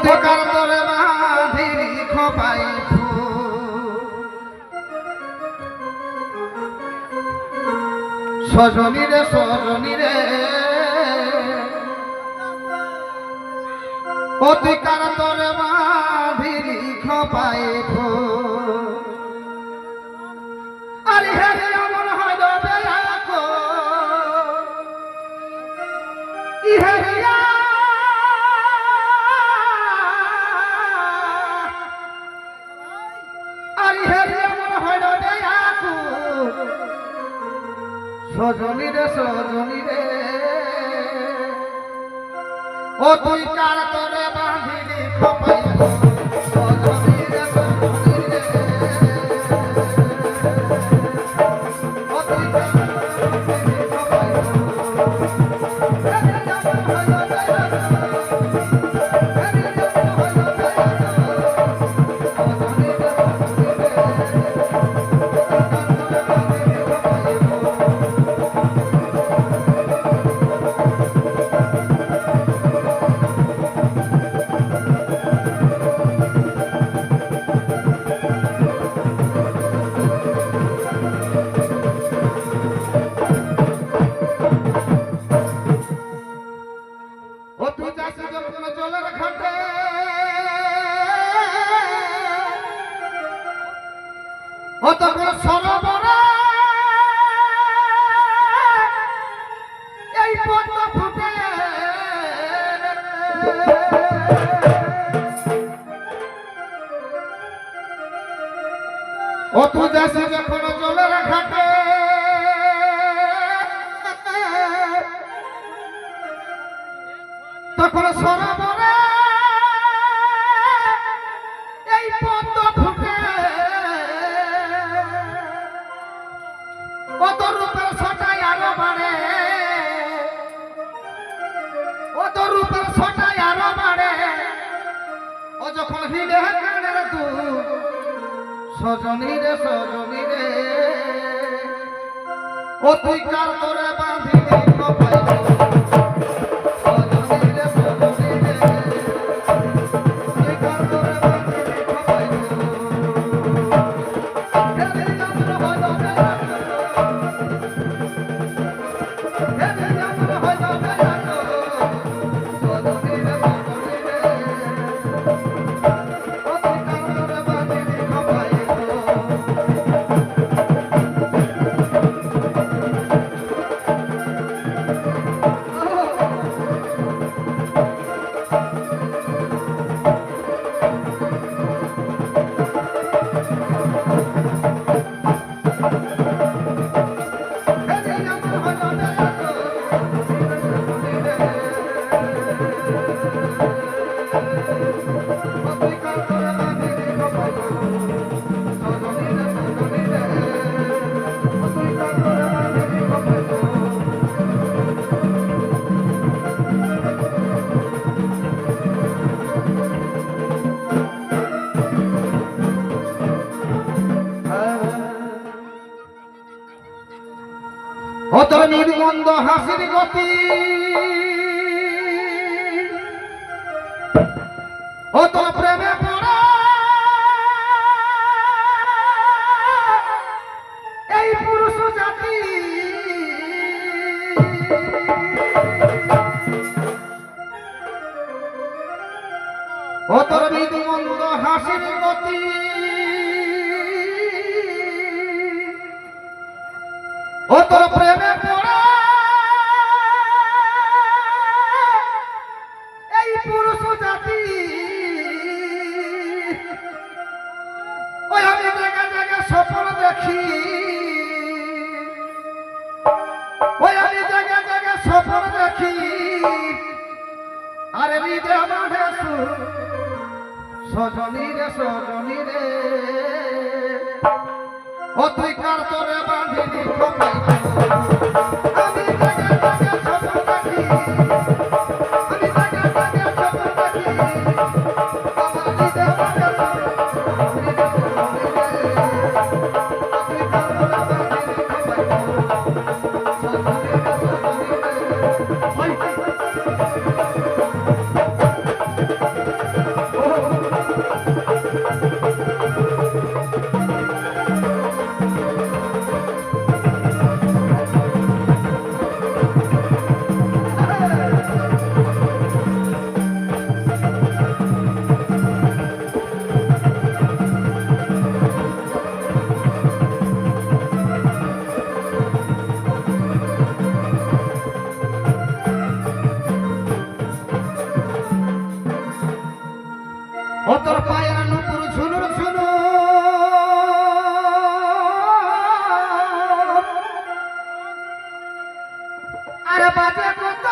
অধিকার তোরে বাঁধিলি খপাই সজনী অধিকার তোরে বাঁধিলি খপাই আরে হয় রবে আকো। ইহে সজনী রে সজনী রে। ও তুই কার তোরে বাঁধিলি? খপাই চাষি যখন চলে ঘাটে তখন সরোবরে সজনী রে সজনী রে ও তুই অত নির্গন্ধ হাসির গতি। অত প্রেমে পড়া। এই পুরুষ জাতি। অতর নির্গন্ধ হাসির গতি। ও তোর সজনী রে সজনী রে। ও তুই কার তোরে ও তোর পায়ের নুপুর ঝুনুর ঝুনুর আরে বাজে কত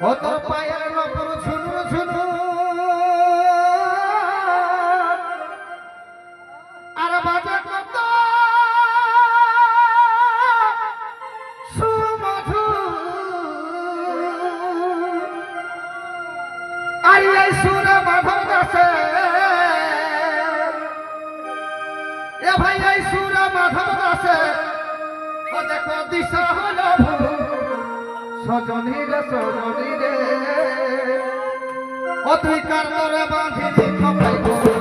ও তোর পায়ের ও দেখো দিশা হলো ভুল সজনী রে সজনী রে ও তুই কার তরে বাঁধিলি খপাইব